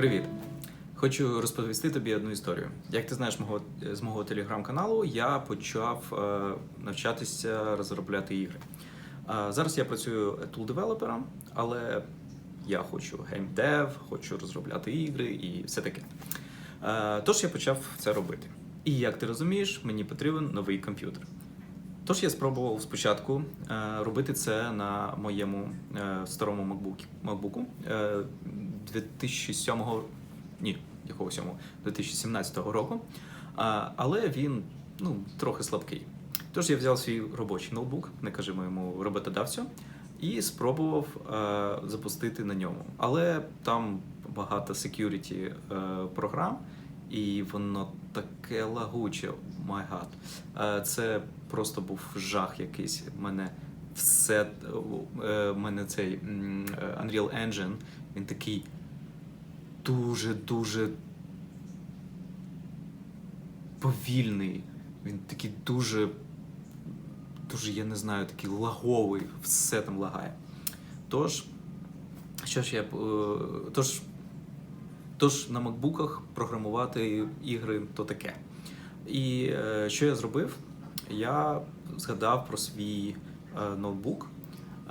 Привіт! Хочу розповісти тобі одну історію. Як ти знаєш мого, з мого телеграм-каналу, я почав е, навчатися розробляти ігри. Е, зараз я працюю тул-девелопером, але я хочу геймдев, хочу розробляти ігри і все таке. Е, тож я почав це робити. І як ти розумієш, мені потрібен новий комп'ютер. Тож я спробував спочатку робити це на моєму старому MacBook, 2007 ні, якого 7 2017 року. А, але він ну, трохи слабкий. Тож я взяв свій робочий ноутбук, не кажи моєму роботодавцю, і спробував е, запустити на ньому. Але там багато security е, програм, і воно таке лагуче. My God. Е, Це просто був жах якийсь. Мене все е, мене цей е, Unreal Engine, він такий дуже-дуже повільний. Він такий дуже, дуже, я не знаю, такий лаговий, все там лагає. Тож, що ж я. е, Тож, тож на макбуках програмувати ігри то таке. І е, що я зробив? Я згадав про свій е, ноутбук.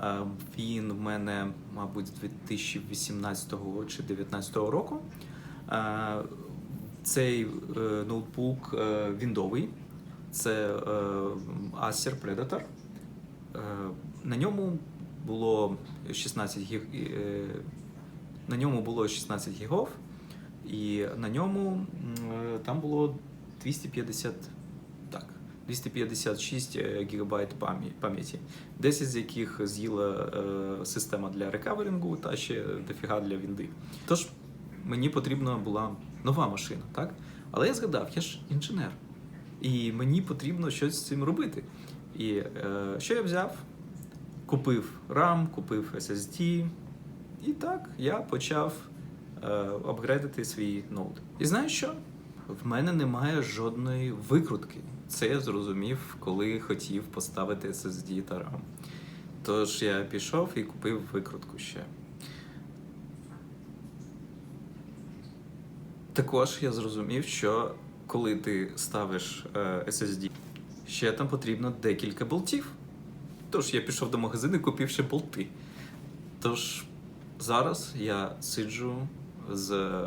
Е, Він в мене, мабуть, з 2018 чи 2019 року. Е, Цей е, ноутбук віндовий, це Acer Predator. На ньому було 16 гіг... на ньому було 16 гігов, і на ньому там було 250, так, 256 е, гігабайт пам'яті, 10 з яких з'їла е, система для рекаверингу та ще дофіга для вінди. Тож мені потрібна була нова машина, так? Але я згадав, я ж інженер, і мені потрібно щось з цим робити. І е, що я взяв? Купив RAM, купив SSD, і так я почав е, апгрейдити свій ноут. І знаєш що? В мене немає жодної викрутки. Це я зрозумів, коли хотів поставити SSD та RAM. Тож я пішов і купив викрутку ще. Також я зрозумів, що коли ти ставиш е, SSD, ще там потрібно декілька болтів. Тож я пішов до магазину і купив ще болти. Тож зараз я сиджу з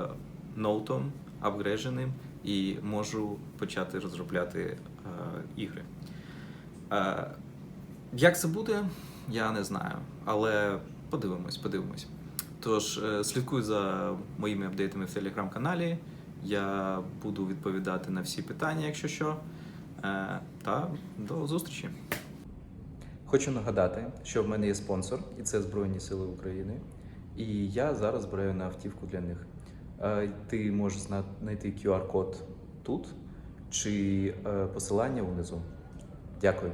ноутом апгрейдженим і можу почати розробляти е, ігри. Е, як це буде, я не знаю. Але подивимось, подивимось. Тож е, слідкуй за моїми апдейтами в телеграм-каналі. Я буду відповідати на всі питання, якщо що. Е, Та до зустрічі. Хочу нагадати, що в мене є спонсор, і це Збройні Сили України. І я зараз збираю на автівку для них. Е, Ти можеш зна- знайти QR-код тут чи е, посилання внизу. Дякую.